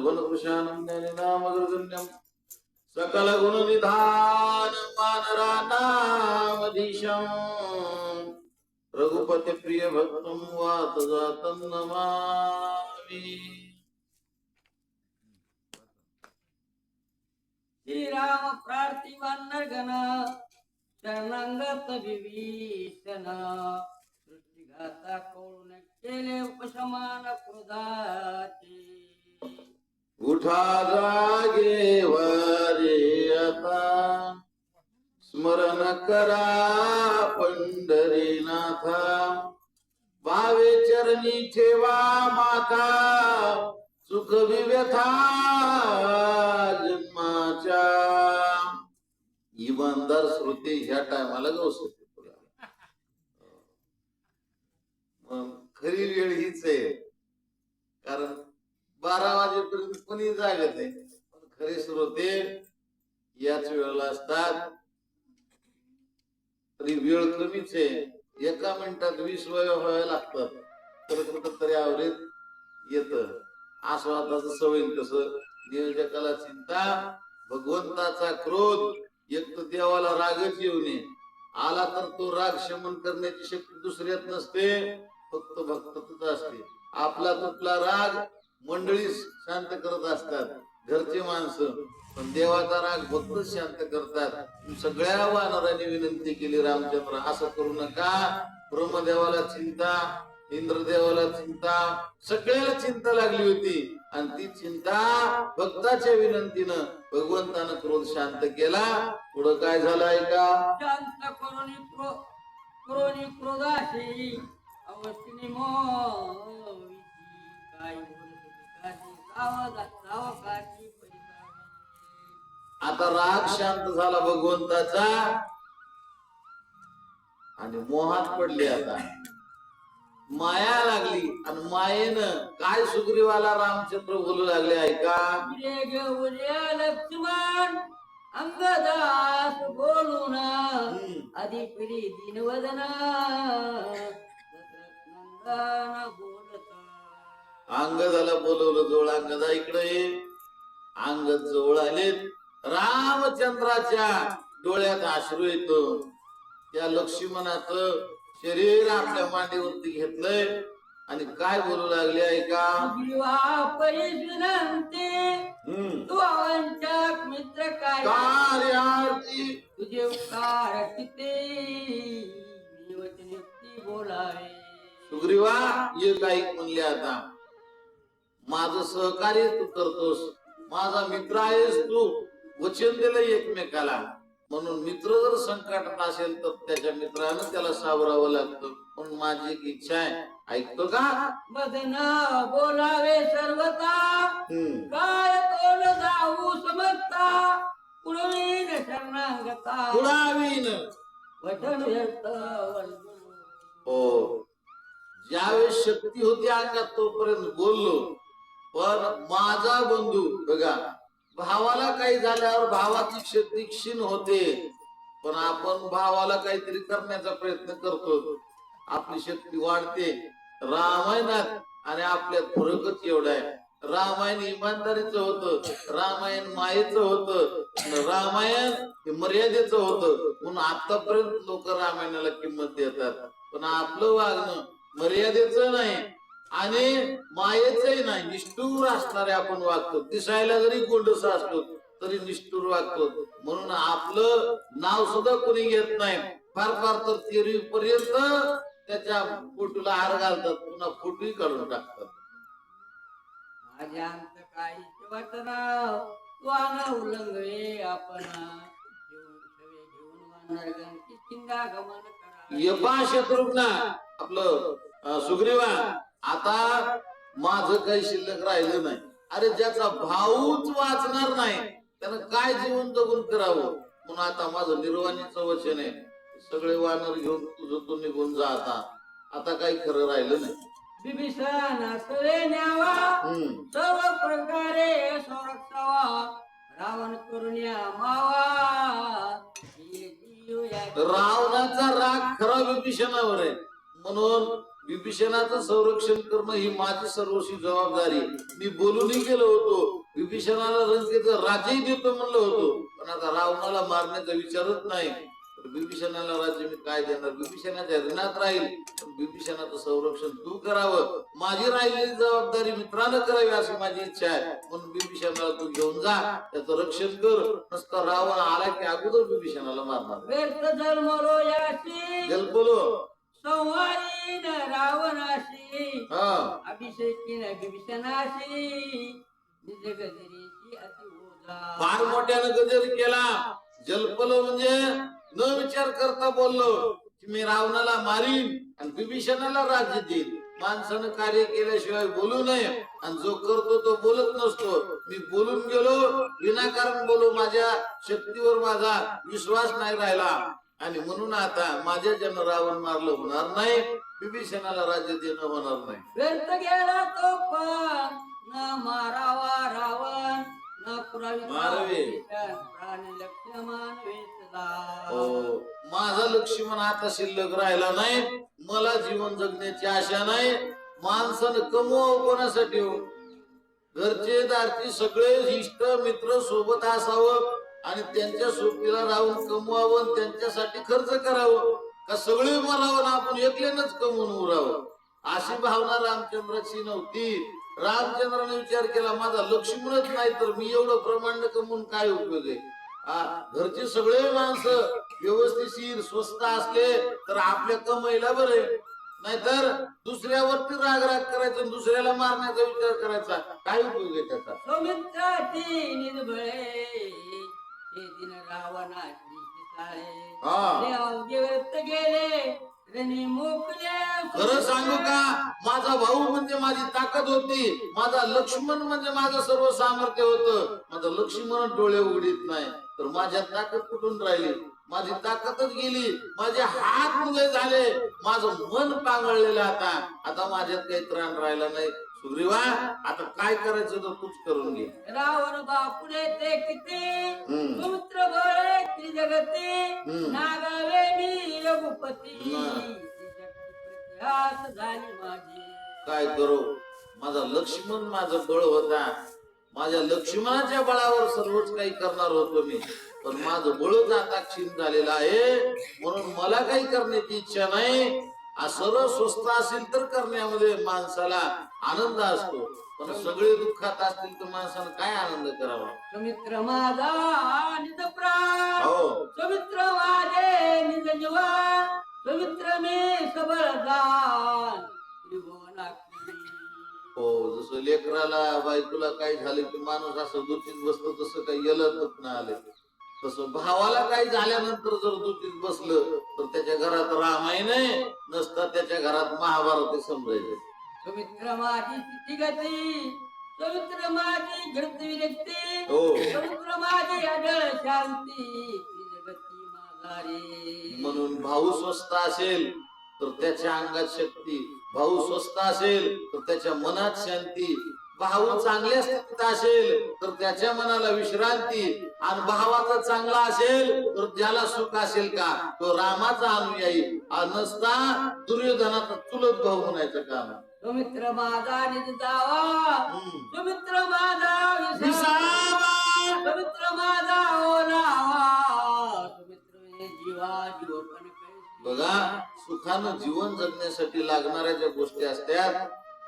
निर्वन कृशानंदने नामगर्गण्यम सकल गुण निधान मानरा नामधीशम रघुपती प्रिय भक्तम वात जातं नमामि श्रीराम प्रार्थिवान गण शरणांगत विभीषण सृष्टीघाता कोण केले उपशमान क्रोधाचे उठा जागे वारे आता स्मरण करा पंढरीनाथा। भावे चरणी ठेवा माता। सुख विव्यथा जन्माच्या। इमानदार श्रोते ह्या टायमाला जाऊ शकते तुला खरी वेळ हीच आहे. कारण बारा वाजेपर्यंत कोणी जागत आहे पण खरे श्रोते याच वेळेला असतात. तरी वेळ कमीच आहे. एका मिनिटात वीस वय व्हायला लागतात. तर कुठं तरी आवरेत येत. आस्वादाचं सवय कसं नियोजकाला चिंता भगवंताचा क्रोध एक तर देवाला रागच येऊ नये. आला तर तो राग शमन करण्याची शक्ती दुसऱ्यात नसते. फक्त भक्तच असते. आपला तुटला राग मंडळी शांत करत असतात. घरचे माणसं पण देवाचा राग भक्तच शांत करतात. सगळ्या वानरांनी विनंती केली रामचंद्र असं करू नका. ब्रह्मदेवाला चिंता इंद्रदेवाला चिंता सगळ्याला चिंता लागली होती. आणि ती चिंता भक्ताच्या विनंतीनं भगवंतानं क्रोध शांत केला. पुढं काय झालं ऐका? शांत करुणी क्रो क्रोधाशी अवस्थिनी मोहिती काय आता राग शांत झाला भगवंताचा. आणि मोहात पडले आता. माया लागली आणि मायेनं काय सुग्रीवाला रामचंद्र बोलू लागले ऐका? लक्ष्मण अंगदास बोलून पिढी दिनवदना दशरथ नंदन बोलता अंग झाला बोलवलं जवळ अंगदा इकडे ये. अंगद जवळ आलेत रामचंद्राच्या डोळ्यात अश्रू येतो. त्या लक्ष्मणाचं शरीर आपल्या मांडीवरती घेतलंय. आणि काय बोलू लागले ऐका मित्र काय? तुझे उपकार बोलावे. सुग्रीवा ये काही म्हणले आता. माझं सहकार्य तू करतोस. माझा मित्र आहेस तू. वचन दिलं एकमेकाला. म्हणून मित्र जर संकटात असेल तर त्याच्या मित्रानं त्याला सावरावं लागतं. म्हणून माझी एक इच्छा आहे. ऐकतो का? बदन बोलावे सर्वता. काय तोल जाऊ समजता कुळवीन शरणांगता. कुणावीन वचन व्यक्त. हो. ज्यावेळेस शक्ती होती अंगात तोपर्यंत बोललो. पण माझा बंधू बघा भावाला काही झाल्यावर भावाची शक्ती क्षीण होते. पण आपण भावाला काहीतरी करण्याचा प्रयत्न करतो. आपली शक्ती वाढते. रामायणात आणि आपल्यात फरकच एवढा आहे. रामायण इमानदारीच होत. रामायण मायेचं होतं. रामायण हे मर्यादेच होत. म्हणून आतापर्यंत लोक रामायणाला किंमत देतात. पण आपलं वागणं मर्यादेच नाही. आणि मायेचंही नाही निष्ठूर असणारे आपण वागतो. दिसायला जरी गोंडस असतो तरी निष्ठूर वागतो. म्हणून आपलं नाव सुद्धा कोणी घेत नाही. फार फार तर तेरी पर्यंत त्याच्या फोटोला हार घालतात पुन्हा फोटोही काढून टाकतात. माझ्या अंत वाना उल्लंघे आपण. घेऊन गमन करा यपा शत्रुघ्न आपलं सुग्रीवा आता माझं काही शिल्लक राहिलं नाही. अरे ज्याचा भाऊच वाचणार नाही त्यानं काय जीवन जगून करावं म्हणून आता माझं निर्वाणीचं वचन आहे. सगळे वानर घेऊन तुझं तू निघून जा आता. आता काही खरं राहिलं नाही. सर्व प्रकारे रावण करुण्या मावा. रावणाचा राग खरा विभीषणावर आहे. म्हणून विभीषणाचं संरक्षण करणं ही माझी सर्वस्वी जबाबदारी. मी बोलूनही गेलो होतो. विभीषणाला लंकेचं राज्यही देतो म्हणलं होतो. पण आता रावणाला मारण्याचा विचारच नाही. तर विभीषणाला राज्य मी काय देणार? विभीषणाच्या ऋणात राहील. विभीषणाचं संरक्षण तू करावं. माझी राहिलेली जबाबदारी मित्रानं करावी अशी माझी इच्छा आहे. म्हणून विभीषणाला तू घेऊन जा. त्याचं रक्षण कर. नसता रावण आला की अगोदर विभीषणाला मारणार. बोलो. संवारीन रावणाशी अभिषेकीन विभीषणाशी निज गजरीची अति ओझा. फार मोठ्यानं गजर केला. जलपल म्हणजे न विचार करता बोललो. की मी रावणाला मारीन आणि विभीषणाला राज्य देईन. माणसानं कार्य केल्याशिवाय बोलू नये. आणि जो करतो तो बोलत नसतो. मी बोलून गेलो विनाकारण बोलो. माझ्या शक्तीवर माझा विश्वास नाही राहिला. आणि म्हणून आता माझ्या जन रावण मारलं होणार नाही विभीषणाला राज्य देणं होणार नाही. व्यर्थ गेला तो पण न मारावा रावण न मारावे. प्राणी लक्ष्मण वेचला हो माझा लक्ष्मण आता शिल्लक राहिला नाही मला जीवन जगण्याची आशा नाही माणसानं कमवावं कोणासाठी हो? घरचे दारचे सगळे इष्ट मित्र सोबत असावं. आणि त्यांच्या सोबतीला राहून कमवावं आणि त्यांच्यासाठी खर्च करावं. का सगळे मरावं आपण एकल्यानंच कमवून उरावं? अशी भावना रामचंद्राची नव्हती. रामचंद्राने विचार केला माझा लक्ष्मणच नाही तर मी एवढं प्रमाण कमवून काय उपयोग आहे? घरचे सगळे माणसं व्यवस्थिशीर स्वस्त असले तर आपल्या कमाईला बरे. नाहीतर दुसऱ्यावरती राग राग करायचा आणि दुसऱ्याला मारण्याचा विचार करायचा. काय उपयोग आहे त्याचा? सौमित्राची निर्भळे दिन रावणाची शिताळे हा. ते अवघे व्यर्थ गेले. रणी मोकले खरं सांगू का? माझा भाऊ म्हणजे माझी ताकद होती. माझा लक्ष्मण म्हणजे माझं सर्व सामर्थ्य होतं. माझं लक्ष्मण डोळे उघडीत नाही. तर माझ्या ताकद कुठून राहिली? माझी ताकदच गेली. माझे हात मुळे झाले. माझं मन पांगळलेलं आता. आता माझ्यात काही त्राण राहिला नाही. सुग्रीवा आता काय करायचं तर तूच करून घे. रावण बापुडे ते किती. सुमित्र बळे ती जगती. नागावे मी रघुपती. झाली माझी. काय करू? माझा लक्ष्मण माझं बळ होता. माझ्या लक्ष्मणाच्या बळावर सर्वच काही करणार होतो मी. पण माझं बळच आता क्षीण झालेलं आहे. म्हणून मला काही करण्याची इच्छा नाही. सर्व स्वस्त असेल तर करण्यामध्ये माणसाला आनंद असतो. पण सगळे दुःखात असतील तर माणसानं काय आनंद करावा? सुमित्र माझा निज प्राण. हो. सुमित्र माझे निज जीवन. सुमित्र मी त्रिभुवनाखिली. हो जसं लेकराला बायकोला काय झालं की माणूस असं दुखीत बसतो तसं काही येलत ना आले. तसं भावाला काही झाल्यानंतर जर दुखीत बसलं तर त्याच्या घरात रामायण आहे नसता त्याच्या घरात महाभारत समजायचं सुमित्र माझी स्थिती गती सुमित्र माझी घृत विरक्ती हो. सुमित्र माझी अडळ शांती म्हणून भाऊ स्वस्त असेल तर त्याच्या अंगात शक्ती. भाऊ स्वस्त असेल तर त्याच्या मनात शांती. भाऊ चांगल्या स्थितीत असेल तर त्याच्या मनाला विश्रांती. आणि भावाचा चांगला असेल तर ज्याला सुख असेल का तो रामाचा अनुयायी नसता दुर्योधनाचा चुलत भाऊ म्हणायचं काम. सुमित्र माझा निज जावा हम्म. सुमित्र माझा विसावा. सुमित्र माझा सुमित्र हे जीवा कैसी. बघा सुखानं जीवन जगण्यासाठी लागणाऱ्या ज्या गोष्टी असतात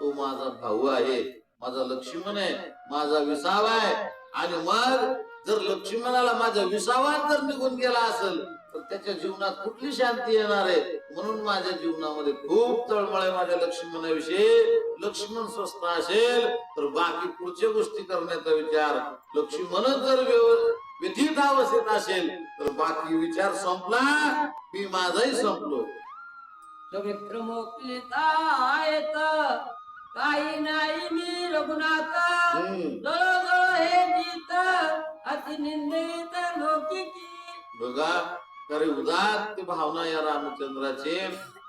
तो माझा भाऊ आहे माझा लक्ष्मण आहे माझा विसावा आहे आणि मग जर लक्ष्मणाला माझा विसावा जर निघून गेला असेल तर त्याच्या जीवनात कुठली शांती येणार आहे? म्हणून माझ्या जीवनामध्ये खूप तळमळ आहे माझ्या लक्ष्मणाविषयी. लक्ष्मण स्वस्त असेल तर बाकी पुढच्या गोष्टी करण्याचा विचार. लक्ष्मणच जर व्यव- अवस्थेत असेल तर बाकी विचार संपला मी माझाही संपलो. मित्र मोकलिता येत काही नाही मी रघुनाथ. जळ हे गीत अति निंदित लोकिकी. बघा खरे उदात्त भावना या रामचंद्राचे.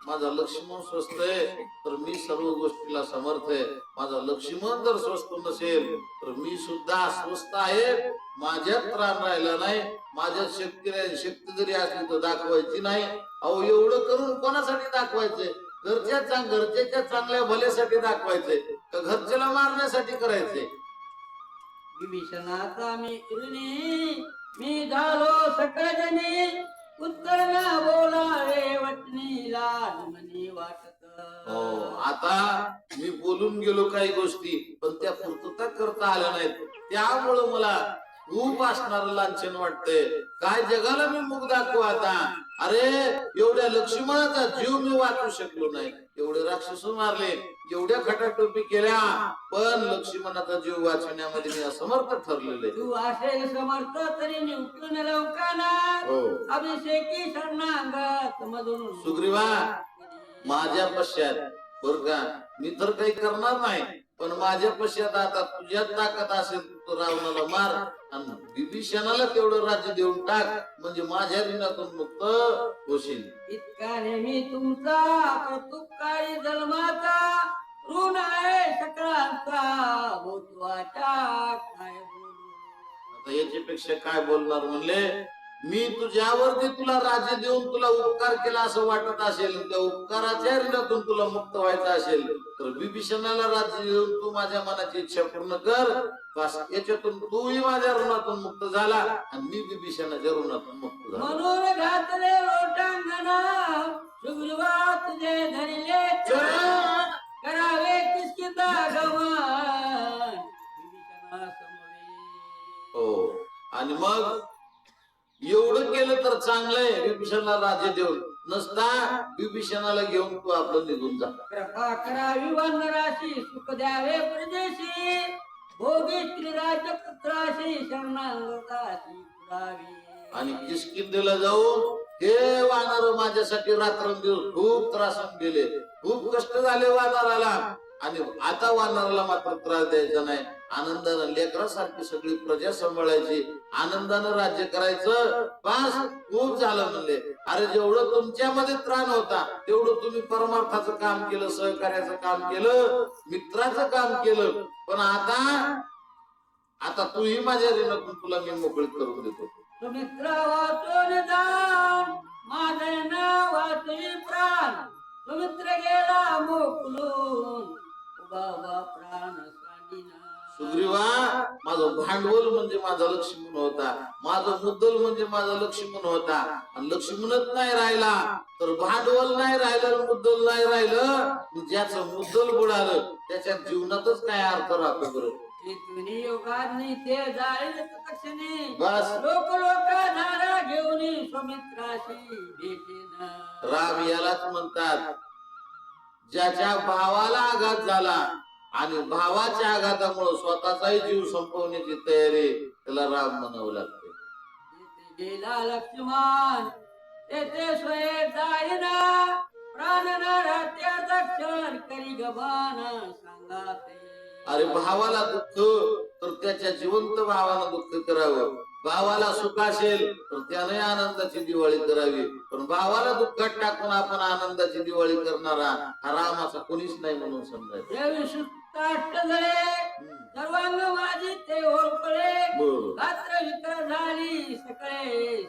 माझा लक्ष्मण स्वस्त आहे तर मी सर्व गोष्टीला समर्थ आहे. माझा लक्ष्मण जर स्वस्त नसेल तर मी सुद्धा स्वस्त आहे. माझ्यात त्राण राहिला नाही. माझ्यात शक्ती शक्ती जरी असली तर दाखवायची नाही. अहो एवढं करून कोणासाठी दाखवायचंय? घरच्या घरच्याच्या चांगल्या भल्यासाठी दाखवायचंय का घरच्याला मारण्यासाठी करायचंय विभीषणाचा मी ऋणी मी झालो सकळजनी. उत्तर न बोलावे वटणी लाज मनी वाटत. हो आता मी बोलून गेलो काही गोष्टी पण त्या पूर्तता करता आल्या नाहीत. त्यामुळं मला खूप असणार लांछन वाटतंय. काय जगाला मी मुख दाखवू आता? अरे एवढ्या लक्ष्मणाचा जीव मी वाचू शकलो नाही. एवढे राक्षस मारले एवढ्या खटाटोपी केल्या पण लक्ष्मणाचा जीव वाचवण्यामध्ये मी असमर्थ ठरलेले तू असेल समर्थ तरी लवकाना हो. अभिषेकी शरणांगात मधून सुग्रीवा माझ्या पश्चात बर का मी तर काही करणार नाही. पण माझ्या पश्चात आता तुझ्यात ताकद असेल तर रावणाला मार आणि विभीषणाला तेवढं राज्य देऊन टाक. म्हणजे माझ्या ऋणातून मुक्त होशील. इतका नेहमी तुमचा काही जन्माचा ऋण आहे. सकळांचा भूतवाचा काय बोलू? आता याच्यापेक्षा काय बोलणार म्हणले? मी तुझ्यावरती तुला राज्य देऊन तुला उपकार केला असं वाटत असेल त्या उपकाराच्या ऋणातून तुला मुक्त व्हायचं असेल तर विभीषणाला राज्य देऊन तू माझ्या मनाची इच्छा पूर्ण कर. बस याच्यातून तूही माझ्या ऋणातून मुक्त झाला आणि मी विभीषणाच्या ऋणातून मुक्त झालो. म्हणून घातले लोटांगणा सुग्रीवा तुझे धरले. करावे किसकिता हो आणि मग? एवढं केलं तर चांगलंय विभीषणाला राज्य देऊन. नसता विभीषणाला घेऊन तू आपलं निघून जा. कृपा करावी वनराशी सुख द्यावे प्रदेशी. भोगी श्रीराज पुत्राशी शरणांगताशी पुरावी आणि किसकिंदेला जाऊन हे वानर माझ्यासाठी रात्रंदिवस खूप त्रासून गेले. खूप कष्ट झाले वानराला. आणि आता वानराला मात्र त्रास द्यायचा नाही. आनंदानं लेकरासारखी सगळी प्रजा सांभाळायची. आनंदानं राज्य करायचं. बस खूप झालं म्हणले. अरे जेवढं तुमच्यामध्ये त्राण होता तेवढं तुम्ही परमार्थाचं काम केलं सहकार्याचं काम केलं मित्राचं काम केलं. पण आता आता तूही माझ्या ऋणातून तुला मी मोकळीत करून देतो. सुमित्र माझे नाव प्राण. सुमित्र गेला मोकलून बाबा प्राण सांडिना सुग्रीवा माझं भांडवल म्हणजे माझा लक्ष्मण होता. माझं मुद्दल म्हणजे माझा लक्ष्मण होता. आणि लक्ष्मणच नाही राहिला तर भांडवल नाही राहिलं मुद्दल नाही राहिलं ज्याचं मुद्दल बुडालं त्याच्या जीवनातच काय अर्थ राहतो बरं? बस. लोक लोक धारा घेऊन सुमित्राशी राम यालाच म्हणतात ज्याच्या भावाला आघात झाला आणि भावाच्या आघातामुळे स्वतःचाही जीव संपवण्याची तयारी त्याला राम म्हणावं लागते. गेला लक्ष्मण तेथे स्वय जाईना प्राण राहत्या दक्षण करी गबान सांगा अरे भावाला दुःख तर त्याच्या जिवंत भावाला दुःख करावं. भावाला सुख असेल तर त्याने आनंदाची दिवाळी करावी. पण भावाला दुःखात टाकून आपण आनंदाची दिवाळी करणारा हा रामाचा कोणीच नाही म्हणून समजायचं. हम्म. सर्वांग माझी ते बरोबर. रात्र विकर झाली सकाळी.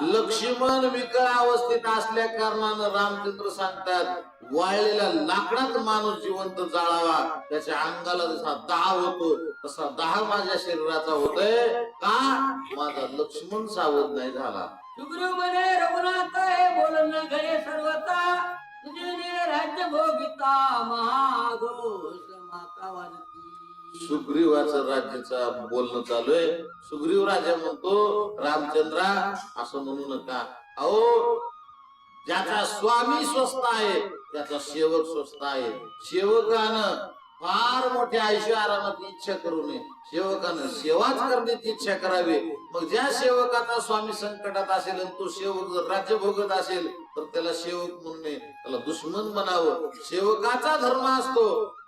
लक्ष्मण विकळ अवस्थेत असल्या कारणानं रामचंद्र सांगतात वाळलेल्या लाकडात माणूस जिवंत जाळावा. त्याच्या अंगाला जसा दाह होतो तसा दाह माझ्या शरीराचा होतोय. का? माझा लक्ष्मण सावध नाही झाला. सुग्रीव म्हणे रघुनाथ हे बोलणं घरे सर्वता तुझे राज्य भोगिता वाजती सुग्रीवाचं राज्याचा बोलणं चालू आहे. सुग्रीव राजा म्हणतो रामचंद्रा असं म्हणू नका. अहो ज्याचा स्वामी स्वस्त आहे त्याचा सेवक स्वस्त आहे. सेवकानं फार मोठ्या आयुष्य आरामाची इच्छा करू नये. सेवकानं सेवाच करण्याची इच्छा करावी. मग ज्या सेवकाचा स्वामी संकटात असेल आणि तो सेवक जर राज्य भोगत असेल तर त्याला सेवक म्हणून त्याला दुश्मन म्हणावं. सेवकाचा धर्म असतो.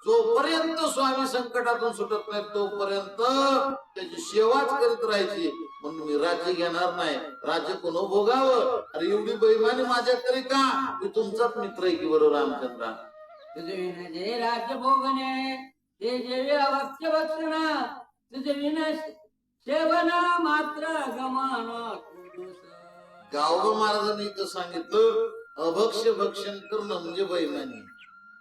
जोपर्यंत स्वामी संकटातून सुटत नाही तोपर्यंत त्याची सेवाच करीत राहायची. म्हणून मी राज्य घेणार नाही. राज्य कोण भोगावं? अरे एवढी बैमानी माझ्या तरी का? मी तुमचाच मित्र आहे की बरोबर रामचंद्रा? तुझे राज्य भोगणे ते जे भक्ष भक्षण तुझे विन सेवना मात्र गमन कुदूस. महाराजांनी इथं सांगितलं अभक्ष भक्षण करणं म्हणजे बैमानी.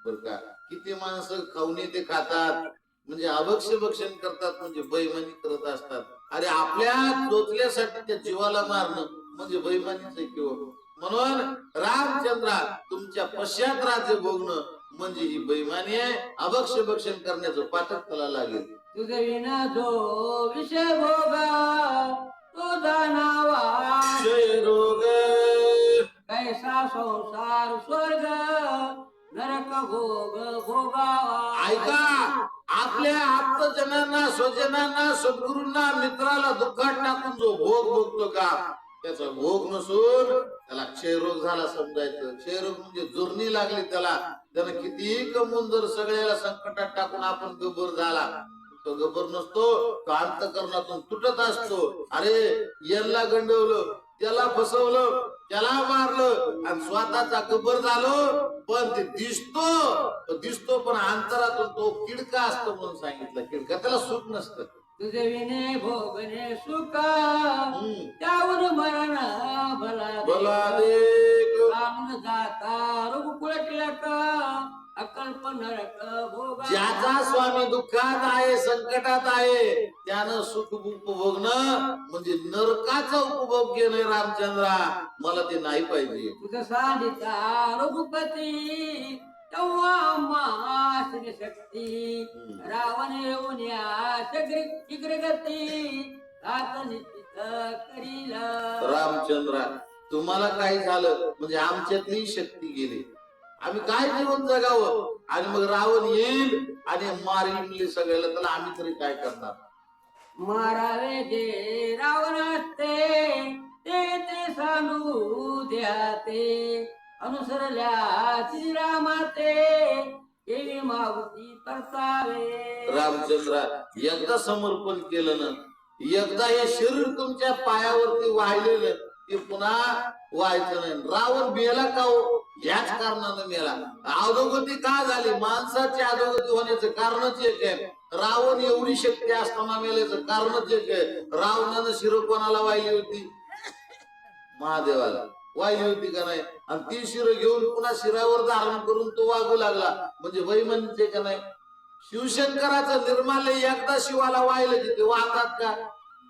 बर का? किती माणसं खाऊन ते खातात. म्हणजे अभक्ष भक्षण करतात म्हणजे बैमानी करत असतात. अरे आपल्या दोतल्यासाठी त्या जीवाला मारणं म्हणजे बैमानीच आहे किंवा. म्हणून रामचंद्रा तुमच्या पश्चात राज्य भोगणं म्हणजे ही बैमानी आहे. अभक्ष भक्षण करण्याचं पाठक त्याला लागेल. तुझे विना जो विषय भोगा. तो जाणावा जय रोग. कैसा संसार स्वर्ग नरक भोग भोगावा. ऐका आपल्या आप्तजनांना स्वजनांना सद्गुरूंना मित्राला दुःखात टाकून जो भोग भोगतो का त्याचा भोग नसून त्याला क्षयरोग झाला समजायचं. क्षयरोग म्हणजे जुर्णी लागली त्याला. त्यानं कितीही कमवून जर सगळ्याला संकटात टाकून आपण गब्बर झाला तो गब्बर नसतो तो अंतकरणातून तुटत असतो. अरे यांना गंडवलं त्याला फसवलं त्याला मारलं आणि स्वतःचा गब्बर झालो पण ते दिसतो. दिसतो पण अंतरातून तो किडका असतो म्हणून सांगितलं. किडका त्याला सुख नसतं. तुझे विने भोगणे सुख हम्म. त्यावर मरण भला दे. भला देख राम जाता रघुकुळ टिळक अकल्प नरक भोगा ज्याचा स्वामी दुःखात आहे संकटात आहे त्यानं सुख उपभोगणं म्हणजे नरकाचा उपभोग घेणं रामचंद्रा. मला ते नाही पाहिजे. तुझ सांडिता रघुपती तेव्हा मासिन शक्ती. रावण येऊन गती करील. रामचंद्रा तुम्हाला काय झालं? म्हणजे आमच्यातली शक्ती गेली. आम्ही काय जीवन जगावं? आणि मग रावण येईल आणि मारील म्हणजे सगळ्याला. त्याला आम्ही तरी काय करणार? मारावे जे रावण असते ते ते सांडू द्या ते अनुसरल्या श्रीरामाते देवी रामचंद्रा एकदा समर्पण केलं ना एकदा हे शरीर तुमच्या पायावरती वाहिलेलं ते पुन्हा व्हायचं नाही रावण मेला का हो? याच कारणानं मेला. अधोगती का झाली? माणसाची अधोगती होण्याचं कारणच एक आहे. रावण एवढी शक्ती असताना मेल्याचं कारणच एक आहे. रावणानं शिरो कोणाला वाहिली होती? महादेवाला. वाहिली होती का नाही? आणि ती शिर घेऊन पुन्हा शिरावर धारण करून तो वागू लागला. म्हणजे वैमनचे का नाही? शिवशंकराचं निर्माल्य एकदा शिवाला वाहिलं की ते वाहतात का?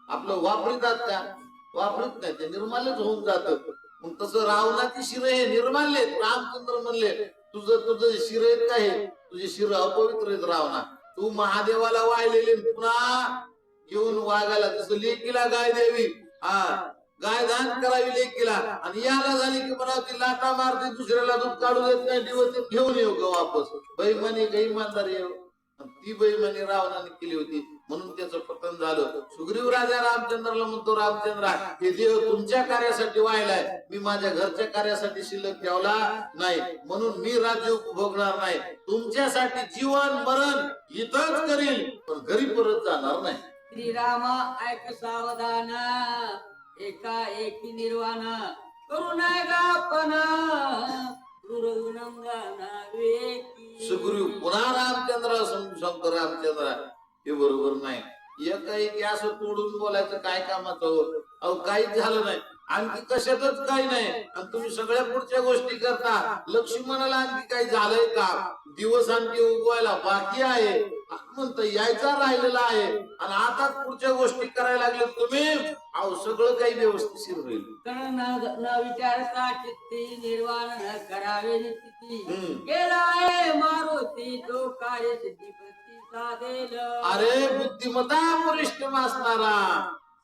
आपलं वापरितात का? वापरत नाही. ते निर्माल्यच होऊन जात. मग तसं रावणाची शिर हे निर्माल्य रामचंद्र म्हणले तुझं तुझं शिर आहेत का हे? तुझे शिर अपवित्र आहेत रावणा. तू महादेवाला वाहिलेले पुन्हा येऊन वागायला तसं लेकीला गाय द्यावी. हा गाय दान करावी लेकीला. आणि याला झाली की म्हणा ती लाटा मारते दुसऱ्याला दूध काढू देत नाही दिवस घेऊन येऊ ग वापस. बैमानी काही इमानदार येऊ हो. ती बैमानी रावणाने केली होती. म्हणून त्याचं पतन झालं. सुग्रीव राजा रामचंद्राला म्हणतो रामचंद्रा हे देव तुमच्या कार्यासाठी व्हायलाय मी माझ्या घरच्या कार्यासाठी शिल्लक ठेवला नाही. म्हणून मी राज्य उपभोगणार नाही. तुमच्यासाठी जीवन मरण इथंच करील. पण घरी परत जाणार नाही. श्रीराम ऐक सावधान. एका एकी निर्वाण सुग्रीव पुन्हा रामचंद्र सांगतो रामचंद्र हे बरोबर नाही. एकाएकी असं तोडून बोलायचं काय कामाचं? अहो काहीच झालं नाही. आणखी कशातच काही नाही. आणि तुम्ही सगळ्या पुढच्या गोष्टी करता. लक्ष्मणाला आणखी काही झालंय का? दिवस आणखी उगवायला बाकी आहे. म्हणत यायचा राहिलेला आहे. आणि आता पुढच्या गोष्टी करायला लागले तुम्ही अहो सगळं काही व्यवस्थित होईल. कर्ण न विचारता चित्ती निर्वाण न करावे हम्म. गेलाय मारुती तो कार्य सिद्धी प्रतिसादेल अरे बुद्धिमता वरिष्ठ असणारा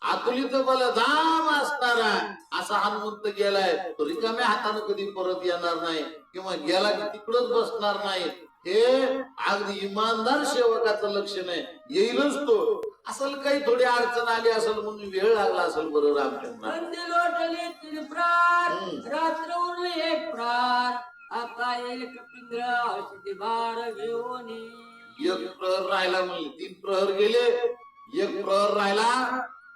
अतुलित बलधाम असणारा असा हनुमंत गेलाय तो रिकाम्या हाताने कधी परत येणार नाही किंवा गेला की तिकडच बसणार नाही. हे अगदी इमानदार सेवकाचं लक्षण आहे. येईलच तो. असल काही थोडी अडचण आली असेल म्हणून वेळ लागला असेल बरं रामचंद्र. एक प्रहर राहिला म्हणले तीन प्रहर गेले. एक प्रहर राहिला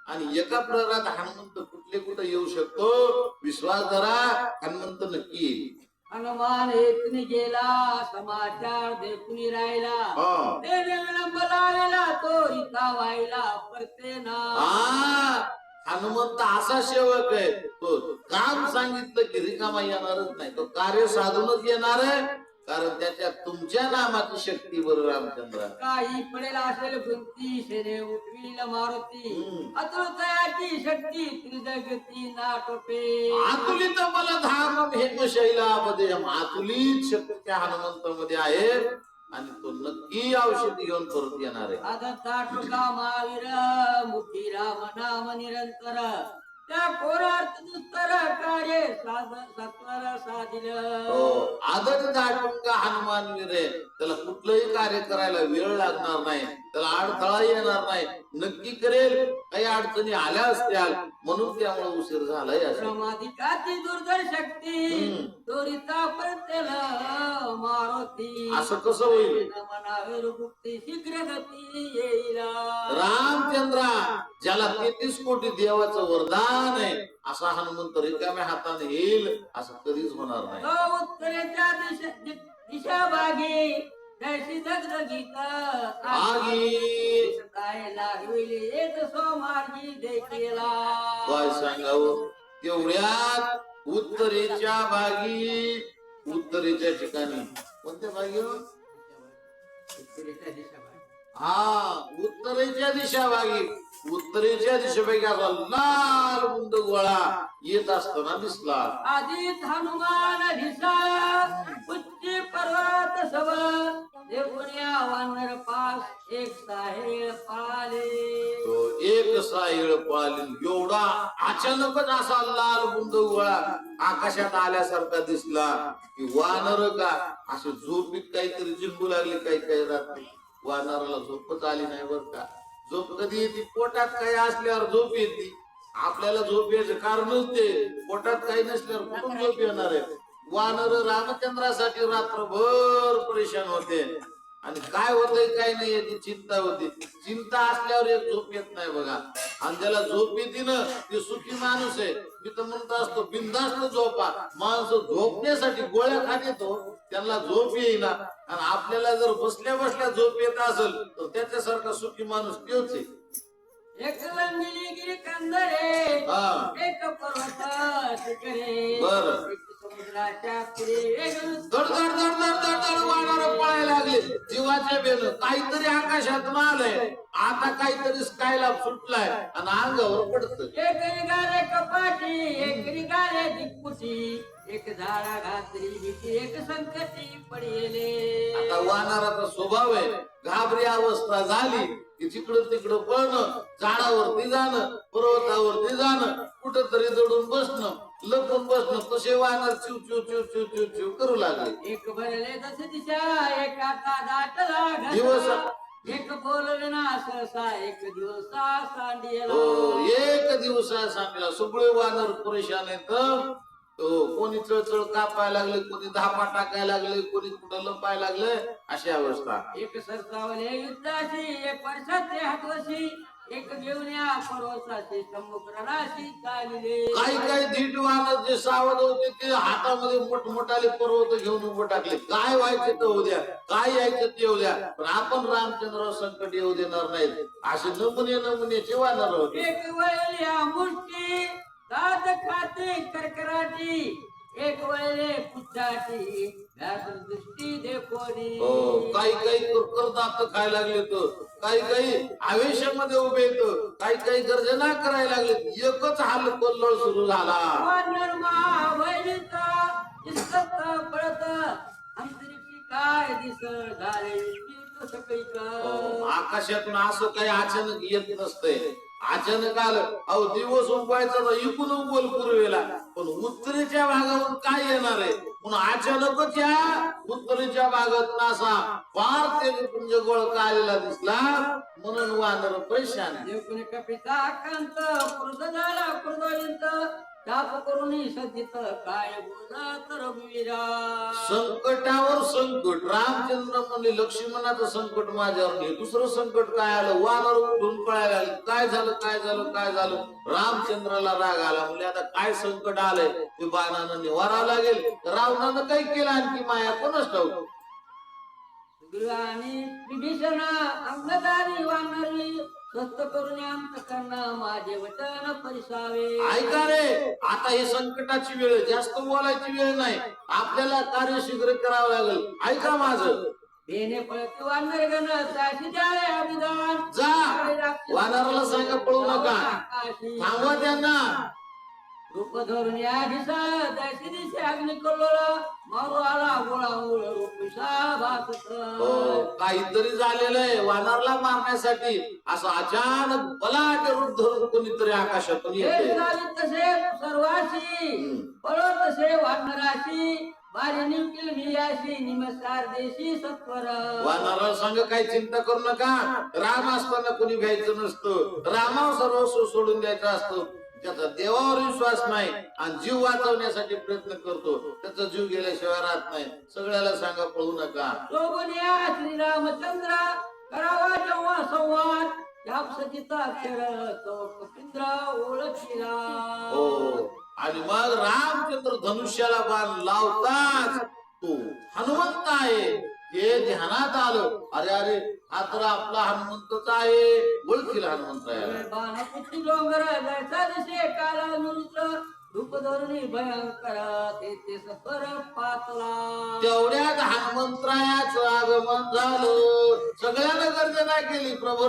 आणि एका प्रहरात हनुमंत कुठले कुठे येऊ शकतो? विश्वास धरा हनुमंत नक्की येईल. हनुमान येथून गेला समाचार देखून राहिला. तो इता व्हायला परते ना. हा. हनुमंत असा सेवक आहे. तो काम सांगितलं की रिकामा येणारच नाही. तो कार्य साधूनच येणार आहे. कारण त्याच्यात तुमच्या नामाची शक्ती बरं रामचंद्र. काही पडेल असेल कुंती शेरे उठवील मारुती. हम्म. अतुलतयाची शक्ती त्रिजगती नाटोपे. आतुलित मला धाम हे शैलामध्ये आतुलित शक्ती त्या हनुमंतामध्ये आहे आणि तो नक्की औषध घेऊन परत येणार आहे. आदत्ता टोका महावीर मुठी राम नाम निरंतर. त्या पोरार्थ दुस्तर कार्य साध साधिल. हो, आदर दाटून का हनुमान वीरे त्याला कुठलंही कार्य करायला वेळ लागणार नाही. त्याला अडथळा येणार नाही. नक्की करेल. काही अडचणी आल्या असत्याल म्हणून त्यामुळे उशीर झालाय दुर्धर शक्ती मारुती. असं कसं होईल? शीघ्र गती येईल. रामचंद्रा ज्याला तेहतीस कोटी देवाचं वरदान आहे असा हनुमंत रिकाम्या हाताने येईल असं कधीच होणार नाही. उत्तरेच्या दिशा दिशा बागी जैसी दगदगीत आगी. काय लागविली एक सोमार्गी देखीला. काय सांगावं? तेवढ्यात उत्तरेच्या भागी उत्तरेच्या ठिकाणी. कोणत्या भागी हो? उत्तरेच्या दिशा. हा उत्तरेच्या दिशा भागी उत्तरेच्या दिशेपैकी असा लाल बुंद गोळा येत असताना दिसला. आधीच हनुमान उच्च पर्वत वानर पास एक साहेब पाले. तो एक साईळ पाली एवढा अचानकच असा लाल बुंद गोळा आकाशात आल्यासारखा दिसला की वानर का असे झोपीत काहीतरी जिंकू लागले काही काही रात्री. वानराला झोपच आली नाही बर का. झोप कधी येते? पोटात काही असल्यावर झोप येते. आपल्याला झोप यायचं कारणच ते. पोटात काही नसल्यावर कुठून झोप येणार आहे? वानर रामचंद्रासाठी रात्रभर परेशान होते. आणि काय होतंय काय नाही याची चिंता होती. चिंता असल्यावर एक झोप येत नाही बघा. आणि ज्याला झोप येते ना ते सुखी माणूस आहे. मी तर म्हणत असतो बिंदास्त झोपा. माणसं झोपण्यासाठी गोळ्या खात येतो त्यांना झोप येईना. आणि आपल्याला जर बसल्या बसल्या झोप येत असेल तर त्याच्यासारखा सुखी माणूस तोच आहे. बरं. एक समुद्राच्या पुढे एक धड धड धड धड धड धड वाढणार पळायला लागले. जीवाच्या बेन काहीतरी आकाशातून आलंय आता काहीतरी स्कायला सुटलाय आणि अंगावर पडत एक निघाले कपाटी एक निघाले दिक्पुटी एक झाडा घातली भीती एक संकटी पडेले आता वानराचा स्वभाव आहे. घाबरी अवस्था झाली की तिकडं तिकडं पळणं झाडावरती जाणं पर्वतावरती जाणं कुठं तरी दडून बसणं. लपून बसणं तसे वानर चिव चिव चिव चिव चिव चिव करू लागले. एक भरले दस दिशा एक दाटला दिवस-. एक बोलले ना सहसा एक दिवसा सांडियला. हो एक दिवसा सांगला सगळे वानर परेशान आहेत. तो कोणी चळचळ कापायला लागले कोणी धापा टाकायला लागले कोणी कुठं लपायला लागले अशी अवस्था. एक सरसावले युद्धाशी एक वर्षाचे हातवशी. एक समुद्राशी चालले. काही काही धीट वाहन जे सावध होते ते हातामध्ये मोठमोठाले पर्वत घेऊन उभं टाकले. काय व्हायचे तर उद्या काय यायचं ते उद्या पण आपण रामचंद्र संकट येऊ देणार नाहीत असे नमुने नमुन्याचे वानर होते. एक वळल्या मुष्टी दात खाते करकराटी. एक वळले देखोनी हो काही काही कुरकुर दात खायला लागले तर काही काही आवेशामध्ये उभे येत काही काही गर्जना करायला लागले एकच हाल कल्लोळ सुरू झाला. हो, आकाशातून असं काही अचानक येत नसतंय. अचानक आलं अहो दिवस तर इकून उगवल पूर्वेला. पण उत्तरेच्या भागावरून काय येणार आहे? पण अचानकच या उत्तरेच्या भागात नासा फार ते पुंज गोळका आलेला दिसला म्हणून वानर परेशान आहे. देवकुणी कपिता कांत क्रुद्ध झाला क्रुद्ध ताप करून सजित काय बोला तर संकटावर संकट. रामचंद्र म्हणले लक्ष्मणाचं संकट माझ्यावर नाही. दुसरं संकट काय आलं? वानर उठून पळायला लागले काय झालं? काय झालं? काय झालं? रामचंद्राला राग आला. म्हणजे आता काय संकट आलंय? ते बाणानं निवारा लागेल. रावणानं काही केलं? आणखी माया कोणच ठाऊक? आणि विभीषण अंगदारी वानरी स्वस्त करून आमचं माझे वचन परिसावे ऐका रे आता ही संकटाची वेळ. जास्त बोलायची वेळ नाही. आपल्याला कार्य शीघ्र करावं लागेल. ऐका माझं. बेने पळती वानर गण साशी द्यावे अभिदान जा. वानराला सांगा पळू नका. थांबवा त्यांना. रूप धरून या दिसा दशी दिसे अग्नी कल्लोळ मारू आला गोळा रूपिसा भासत. हो काहीतरी झालेलं आहे वानरला मारण्यासाठी. असं अचानक बलाट रूप धरून कोणीतरी आकाशातून हे येते तसे सर्वाशी पळो तसे वानराशी बारी निमस्कार देशी सत्वर. वानराला सांग काही चिंता करू नका. राम असताना कोणी घ्यायचं नसतं. रामावर सर्वस्व सोडून द्यायचं असतं. त्याचा देवावर विश्वास नाही आणि जीव वाचवण्यासाठी प्रयत्न करतो. त्याचा जीव गेल्याशिवाय राहत नाही. सगळ्याला सांगा पळू नका. सोबन या श्रीरामचंद्र करावा जेव्हा संवाद अक्षर ओळखीला. हो. आणि मग रामचंद्र धनुष्याला बाण लावताच तो हनुमंत आहे. हे ध्यानात आलं. अरे अरे हा तर आपला हनुमंतच आहे. ओळखीला हनुमंत आहे. बाणपुत्री डोंगर जैसा दिसे काला नुरुद्र रूप धरुणी भयंकर तेथे सफर पातला. तेवढ्यात हनुमंतरायाचं आगमन झालं. सगळ्यांना गर्जना केली प्रभू